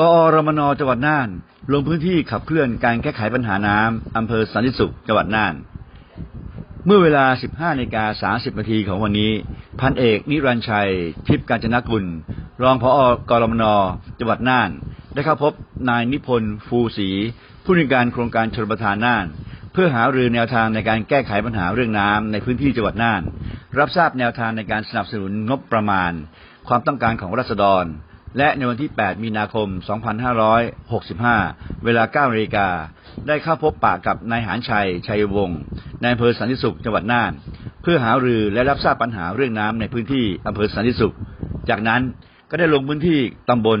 กอรมนจังหวัดน่าน ลงพื้นที่ขับเคลื่อนการแก้ไขปัญหาน้ำอำเภอสันติสุขจังหวัดน่าน เมื่อเวลา 15นาฬิกา30นาทีของวันนี้ พันเอกนิรันชัย ทิพย์กาญจนกุล รองผอกรมนจังหวัดน่าน ได้เข้าพบนายนิพนธ์ฟูศรีผู้ในการโครงการชลประทานน่าน เพื่อหารือแนวทางในการแก้ไขปัญหาเรื่องน้ำในพื้นที่จังหวัดน่าน รับทราบแนวทางในการสนับสนุนงบประมาณ ความต้องการของรัษฎร และในวันที่ 8 มีนาคม 2565 เวลา9นาฬิกา ได้เข้าพบปะกับนายหานชัย ชัยวงศ์ในอำเภอสันติสุขจังหวัดน่าน เพื่อหารือและรับทราบปัญหาเรื่องน้ำในพื้นที่อำเภอสันติสุข จากนั้นก็ได้ลงพื้นที่ตำบล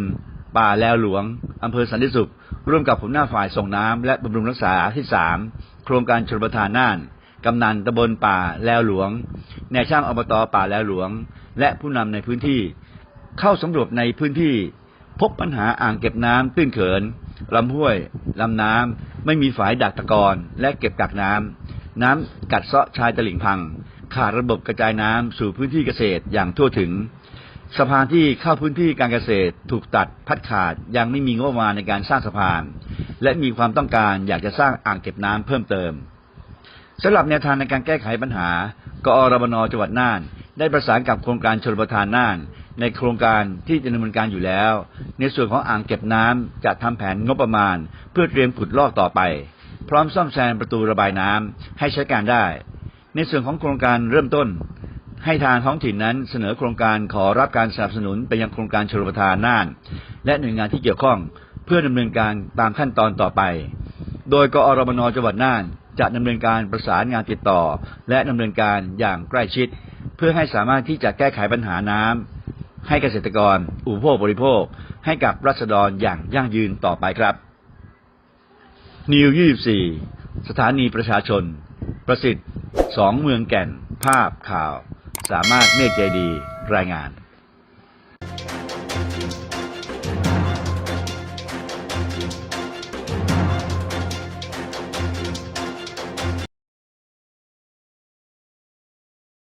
ป่าแลวหลวงอำเภอสันติสุข ร่วมกับหัวหน้าฝ่ายส่งน้ำและบำรุงรักษาที่ 3 โครงการชลประทานน่านกำนันตำบลป่าแลวหลวงแนวช่างอบตป่าแลวหลวง และผู้นำในพื้นที่ เข้าสำรวจในพื้นที่ พบปัญหาอ่างเก็บน้ำตื้นเขินลำห้วยลำน้ำไม่มีฝายดักตะกอนและเก็บกักน้ำน้ำกัดเซาะชายตลิ่งพัง ขาดระบบกระจายน้ำสู่พื้นที่เกษตรอย่างทั่วถึงสะพานที่เข้าพื้นที่การเกษตรถูกตัดพัดขาดยังไม่มีงบประมาณในการสร้างสะพาน และมีความต้องการอยากจะสร้างอ่างเก็บน้ำเพิ่มเติมสำหรับแนวทางในการแก้ไขปัญหากอรบนจังหวัดน่าน ได้ประสานกับโครงการชลประทานน่าน ในโครงการที่จะดำเนินการอยู่แล้ว ในส่วนของอ่างเก็บน้ำจะทำแผนงบประมาณ เพื่อเตรียมขุดลอกต่อไป พร้อมซ่อมแซมประตูระบายน้ำให้ใช้การได้ ในส่วนของโครงการเริ่มต้น ให้ทางท้องถิ่นนั้นเสนอโครงการขอรับการสนับสนุนไปยังโครงการชลประทานน่าน และหน่วยงานที่เกี่ยวข้องเพื่อดำเนินการตามขั้นตอนต่อไป โดยกอรมนจังหวัดน่านจะดำเนินการประสานงานติดต่อ และดำเนินการอย่างใกล้ชิด พื่อให้สามารถที่จะแก้ไขปัญหาน้ำให้เกษตรกร อุปโภคบริโภค ให้กับรัษฎรอย่างยั่งยืนต่อไปครับนิว24 สถานีประชาชน ประสิทธิ์สองเมืองแก่น ภาพข่าว สามารถเมฆใจดี รายงาน